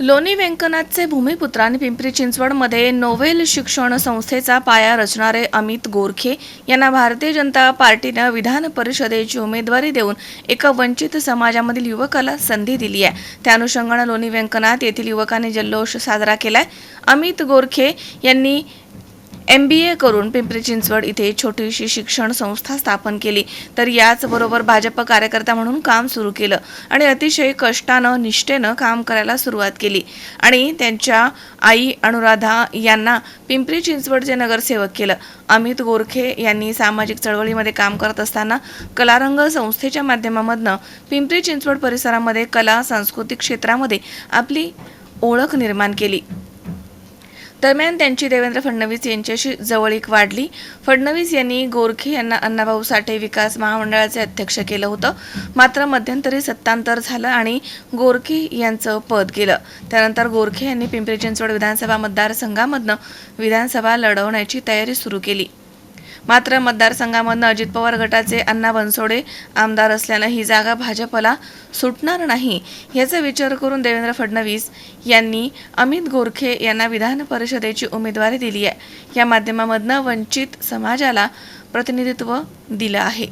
लोणी व्यंकनाथचे भूमिपुत्र आणि पिंपरी चिंचवडमध्ये नोवेल शिक्षण संस्थेचा पाया रचणारे अमित गोरखे यांना भारतीय जनता पार्टीनं विधान परिषदेची उमेदवारी देऊन एका वंचित समाजामधील युवकाला संधी दिली आहे. त्या अनुषंगानं लोणी व्यंकनाथ येथील युवकांनी जल्लोष साजरा केलाय. अमित गोरखे यांनी एम बी ए करून पिंपरी चिंचवड इथे छोटीशी शिक्षण संस्था स्थापन केली. तर याचबरोबर भाजप कार्यकर्ता म्हणून काम सुरू केलं आणि अतिशय कष्टानं निष्ठेनं काम करायला सुरुवात केली. आणि त्यांच्या आई अनुराधा यांना पिंपरी चिंचवडचे नगरसेवक केलं. अमित गोरखे यांनी सामाजिक चळवळीमध्ये काम करत असताना कलारंग संस्थेच्या माध्यमामधनं पिंपरी चिंचवड परिसरामध्ये कला सांस्कृतिक क्षेत्रामध्ये आपली ओळख निर्माण केली. दरम्यान त्यांची देवेंद्र फडणवीस यांच्याशी जवळीक वाढली. फडणवीस यांनी गोरखे यांना अण्णाभाऊ साठे विकास महामंडळाचे अध्यक्ष केलं होतं. मात्र मध्यंतरी सत्तांतर झालं आणि गोरखे यांचं पद गेलं. त्यानंतर गोरखे यांनी पिंपरी चिंचवड विधानसभा मतदारसंघामधनं विधानसभा लढवण्याची तयारी सुरू केली. मात्र मतदारसंघामधनं अजित पवार गटाचे अण्णा बनसोडे आमदार असल्यानं ही जागा भाजपला सुटणार नाही याचा विचार करून देवेंद्र फडणवीस यांनी अमित गोरखे यांना विधान परिषदेची उमेदवारी दिली आहे. या माध्यमामधनं वंचित समाजाला प्रतिनिधित्व दिलं आहे.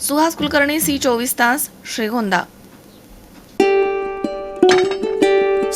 सुहास कुलकर्णी सी चोवीस तास श्रीगोंदा.